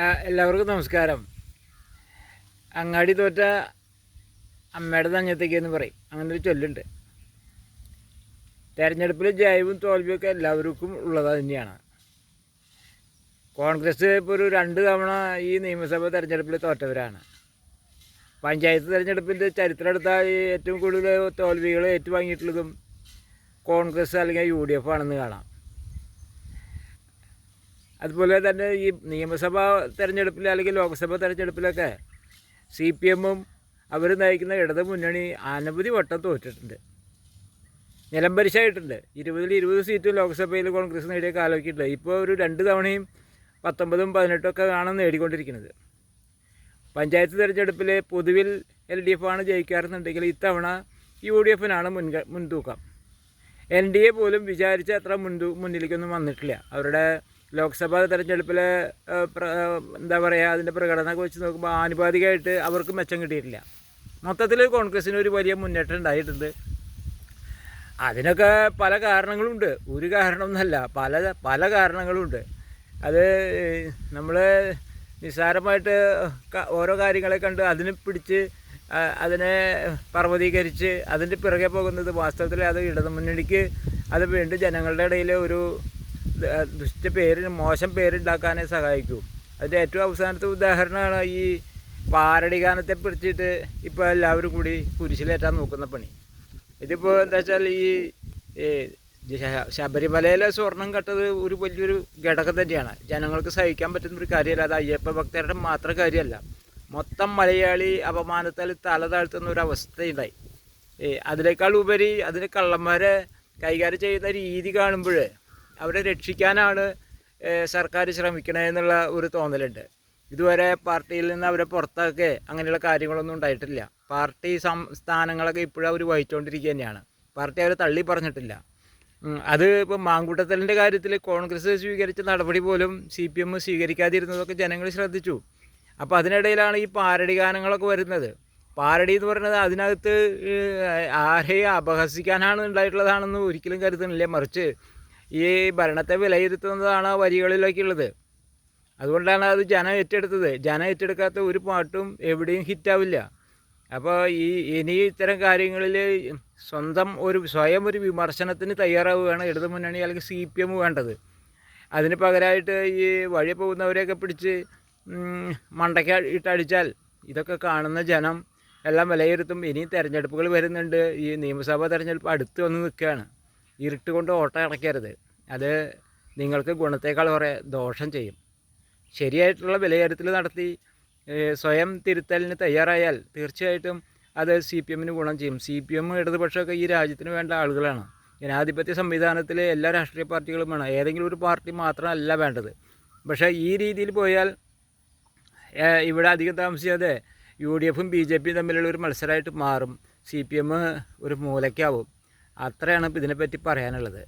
എല്ലാവർക്കും നമസ്കാരം. അങ്ങാടി തോറ്റ അമ്മയുടെ തഞ്ഞത്തേക്ക് എന്ന് പറയും. അങ്ങനെ ഒരു ചൊല്ലുണ്ട്. തെരഞ്ഞെടുപ്പിൽ ജയവും തോൽവിയൊക്കെ എല്ലാവർക്കും ഉള്ളത് തന്നെയാണ്. കോൺഗ്രസ് ഇപ്പോൾ ഒരു രണ്ട് തവണ ഈ നിയമസഭ തെരഞ്ഞെടുപ്പിൽ തോറ്റവരാണ്. പഞ്ചായത്ത് തെരഞ്ഞെടുപ്പിന്റെ ചരിത്രം എടുത്താൽ ഏറ്റവും കൂടുതൽ തോൽവികൾ ഏറ്റുവാങ്ങിയിട്ടുള്ളതും കോൺഗ്രസ് അല്ലെങ്കിൽ യു ഡി എഫ് ആണെന്ന് കാണാം. അതുപോലെ തന്നെ ഈ നിയമസഭാ തെരഞ്ഞെടുപ്പിൽ അല്ലെങ്കിൽ ലോക്സഭാ തെരഞ്ഞെടുപ്പിലൊക്കെ സി പി എമ്മും അവർ നയിക്കുന്ന ഇടത് മുന്നണി അനവധി വട്ടം തോറ്റിട്ടുണ്ട്. നിലംപരിശായിട്ടുണ്ട് ഇരുപതിൽ ഇരുപത് സീറ്റും ലോക്സഭയിൽ കോൺഗ്രസ് നേടിയ കാലമൊക്കെയുണ്ട് ഇപ്പോൾ ഒരു രണ്ട് തവണയും പത്തൊമ്പതും പതിനെട്ടും ഒക്കെ ആണ് നേടിക്കൊണ്ടിരിക്കുന്നത്. പഞ്ചായത്ത് തിരഞ്ഞെടുപ്പിൽ പൊതുവിൽ എൽ ഡി എഫ് ആണ് ജയിക്കാറെന്നുണ്ടെങ്കിൽ ഇത്തവണ യു ഡി എഫിനാണ് മുൻക മുൻതൂക്കം. എൻ ഡി എ പോലും വിചാരിച്ച അത്ര മുൻതൂ മുന്നിലേക്കൊന്നും വന്നിട്ടില്ല. അവരുടെ ലോക്സഭാ തെരഞ്ഞെടുപ്പിലെ എന്താ പറയുക അതിന്റെ പ്രകടനമൊക്കെ വെച്ച് നോക്കുമ്പോൾ ആനുപാതികമായിട്ട് അവർക്ക് മെച്ചം കിട്ടിയിട്ടില്ല. മൊത്തത്തിൽ കോൺഗ്രസ്സിന് ഒരു വലിയ മുന്നേറ്റം ഉണ്ടായിട്ടുണ്ട്. അതിനൊക്കെ പല കാരണങ്ങളുണ്ട്. ഒരു കാരണമൊന്നുമല്ല പല പല കാരണങ്ങളുണ്ട്. അത് നമ്മൾ നിസ്സാരമായിട്ട് ഓരോ കാര്യങ്ങളെ കണ്ട് അതിനെ പിടിച്ച് അതിനെ പർവതീകരിച്ച് അതിന്റെ പിറകെ പോകുന്നത് വാസ്തവത്തിൽ അത് ഇടതു മുന്നണിക്ക് അത് വീണ്ടും ജനങ്ങളുടെ ഇടയിൽ ഒരു ദുഷ്ട പേര് മോശം പേരുണ്ടാക്കാനേ സഹായിക്കൂ. അതിന്റെ ഏറ്റവും അവസാനത്തെ ഉദാഹരണമാണ് ഈ പാരടി ഗാനത്തെ പിടിച്ചിട്ട് ഇപ്പോൾ എല്ലാവരും കൂടി കുരിശിലേറ്റാൻ നോക്കുന്ന പണി. ഇതിപ്പോൾ എന്താ വെച്ചാൽ ഈ ശബരിമലയിലെ സ്വർണം കട്ടത് ഒരു വലിയൊരു ഘടകം തന്നെയാണ്. ജനങ്ങൾക്ക് സഹിക്കാൻ പറ്റുന്ന ഒരു കാര്യമല്ല. അത് അയ്യപ്പ ഭക്തരുടെ മാത്രം കാര്യമല്ല. മൊത്തം മലയാളി അപമാനത്താൽ തല താഴ്ത്തുന്ന ഒരു അവസ്ഥയുണ്ടായി. അതിനേക്കാൾ ഉപരി അതിന് കള്ളന്മാരെ കൈകാര്യം ചെയ്യുന്ന രീതി കാണുമ്പോൾ അവരെ രക്ഷിക്കാനാണ് സർക്കാർ ശ്രമിക്കണേ എന്നുള്ള ഒരു തോന്നലുണ്ട്. ഇതുവരെ പാർട്ടിയിൽ നിന്ന് അവരെ പുറത്തൊക്കെ അങ്ങനെയുള്ള കാര്യങ്ങളൊന്നും ഉണ്ടായിട്ടില്ല. പാർട്ടി സംസ്ഥാനങ്ങളൊക്കെ ഇപ്പോഴും അവർ വഹിച്ചുകൊണ്ടിരിക്കുക തന്നെയാണ്. പാർട്ടി അവരെ തള്ളി പറഞ്ഞിട്ടില്ല. അത് ഇപ്പോൾ മാങ്കൂട്ടത്തലിന്റെ കാര്യത്തിൽ കോൺഗ്രസ് സ്വീകരിച്ച നടപടി പോലും സി പി എം സ്വീകരിക്കാതിരുന്നതൊക്കെ ജനങ്ങൾ ശ്രദ്ധിച്ചു. അപ്പോൾ അതിനിടയിലാണ് ഈ പാരടി ഗാനങ്ങളൊക്കെ വരുന്നത്. പാരടി എന്ന് പറയുന്നത് അതിനകത്ത് ആരെയും അപഹസിക്കാനാണ് ഉണ്ടായിട്ടുള്ളതാണെന്ന് ഒരിക്കലും കരുതുന്നില്ല. മറിച്ച് ഈ ഭരണത്തെ വിലയിരുത്തുന്നതാണ് ആ വരികളിലേക്കുള്ളത് അതുകൊണ്ടാണ് അത് ജനം ഏറ്റെടുത്തത്. ജനം ഏറ്റെടുക്കാത്ത ഒരു പാട്ടും എവിടെയും ഹിറ്റാവില്ല. അപ്പോൾ ഈ ഇനി ഇത്തരം കാര്യങ്ങളിൽ സ്വന്തം ഒരു സ്വയം ഒരു വിമർശനത്തിന് തയ്യാറാവുകയാണ് ഇടത് മുന്നണി അല്ലെങ്കിൽ സി പി എം വേണ്ടത്. അതിന് പകരമായിട്ട് ഈ വഴി പോകുന്നവരെയൊക്കെ പിടിച്ച് മണ്ടയ്ക്ക് ഇട്ടടിച്ചാൽ ഇതൊക്കെ കാണുന്ന ജനം എല്ലാം വിലയിരുത്തും. ഇനി തിരഞ്ഞെടുപ്പുകൾ വരുന്നുണ്ട്. ഈ നിയമസഭാ തിരഞ്ഞെടുപ്പ് അടുത്ത് വന്ന് നിൽക്കുകയാണ്. ഇരുട്ട് കൊണ്ട് ഓട്ടം അടയ്ക്കരുത് അത് നിങ്ങൾക്ക് ഗുണത്തേക്കാൾ കുറേ ദോഷം ചെയ്യും. ശരിയായിട്ടുള്ള വിലയിരുത്തൽ നടത്തി സ്വയം തിരുത്തലിന് തയ്യാറായാൽ തീർച്ചയായിട്ടും അത് സി പി എമ്മിന് ഗുണം ചെയ്യും. സി പി എം ഇടതുപക്ഷമൊക്കെ ഈ രാജ്യത്തിന് വേണ്ട ആളുകളാണ്. ജനാധിപത്യ സംവിധാനത്തിലെ എല്ലാ രാഷ്ട്രീയ പാർട്ടികളും വേണം ഏതെങ്കിലും ഒരു പാർട്ടി മാത്രമല്ല വേണ്ടത്. പക്ഷേ ഈ രീതിയിൽ പോയാൽ ഇവിടെ അധികം താമസിയാതെ യു ഡി എഫും ബി ജെ പിയും തമ്മിലുള്ള ഒരു മത്സരമായിട്ട് മാറും. സി പി എം ഒരു മൂലയ്ക്കാവും. അത്രയാണ് ഇതിനെപ്പറ്റി പറയാനുള്ളത്.